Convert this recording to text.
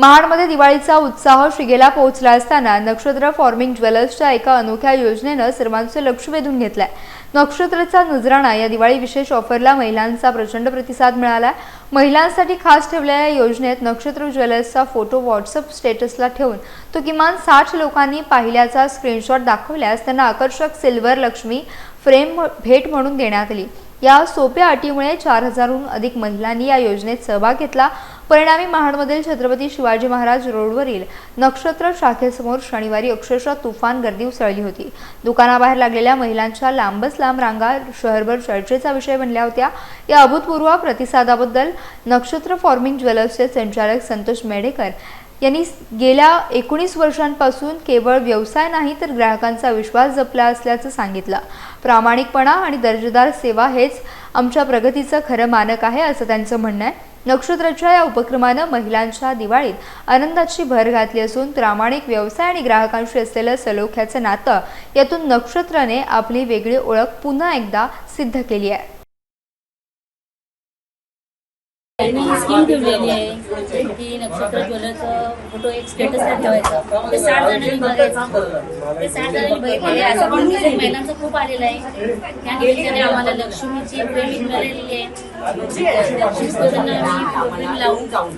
महाडमध्ये दिवाळीचा उत्साह शिगेला पोहोचला असताना नक्षत्र फॉर्मिंग ज्वेलर्सच्या एका अनोख्या योजनेनं सर्वांचं लक्ष वेधून घेतलंय. नक्षत्रचा नजराणा या दिवाळी विशेष ऑफरला महिलांचा प्रचंड प्रतिसाद मिळाला महिलांसाठी खास ठेवलेल्या या योजनेत नक्षत्र ज्वेलर्सचा फोटो व्हॉट्सअप स्टेटसला ठेवून तो किमान साठ लोकांनी पाहिल्याचा स्क्रीनशॉट दाखवल्यास त्यांना आकर्षक सिल्वर लक्ष्मी फ्रेम भेट म्हणून देण्यात आली. या सोप्या अटीमुळे चार हजारहून अधिक महिलांनी या योजनेत सहभाग घेतला. परिणामी महाडमधील छत्रपती शिवाजी महाराज रोडवरील नक्षत्र शाखेसमोर शनिवारी अक्षरशः तुफान गर्दी उसळली होती. दुकानाबाहेर लागलेल्या महिलांच्या लांबच लांब रांगा शहरभर चर्चेचा विषय बनल्या होत्या. या अभूतपूर्व प्रतिसादाबद्दल नक्षत्र फॉर्मिंग ज्वेलर्सचे संचालक संतोष मेडेकर यांनी गेल्या एकोणीस वर्षांपासून केवळ व्यवसाय नाही तर ग्राहकांचा विश्वास जपला असल्याचं सांगितलं. प्रामाणिकपणा आणि दर्जेदार सेवा हेच आमच्या प्रगतीचं खरं मानक आहे असं त्यांचं म्हणणं आहे. नक्षत्राच्या या उपक्रमानं महिलांच्या दिवाळीत आनंदाची भर घातली असून प्रामाणिक व्यवसाय आणि ग्राहकांशी असलेलं सलोख्याचं नातं यातून नक्षत्राने आपली वेगळी ओळख पुन्हा एकदा सिद्ध केली आहे. त्यांनी स्कीम ठेवलेली आहे. की नक्षत्र ज्वलचं फोटो एक स्टेटसला ठेवायचा. ते साठ जणांनी बघायचं. ते साठ जणांनी बघितलेले असं पण महिलांचं खूप आलेलं आहे. त्या निमित्ताने आम्हाला लक्ष्मीची प्रेम मिळालेली आहे. लक्ष्मी स्तोत्रांना आम्ही प्रेम लावून जाऊन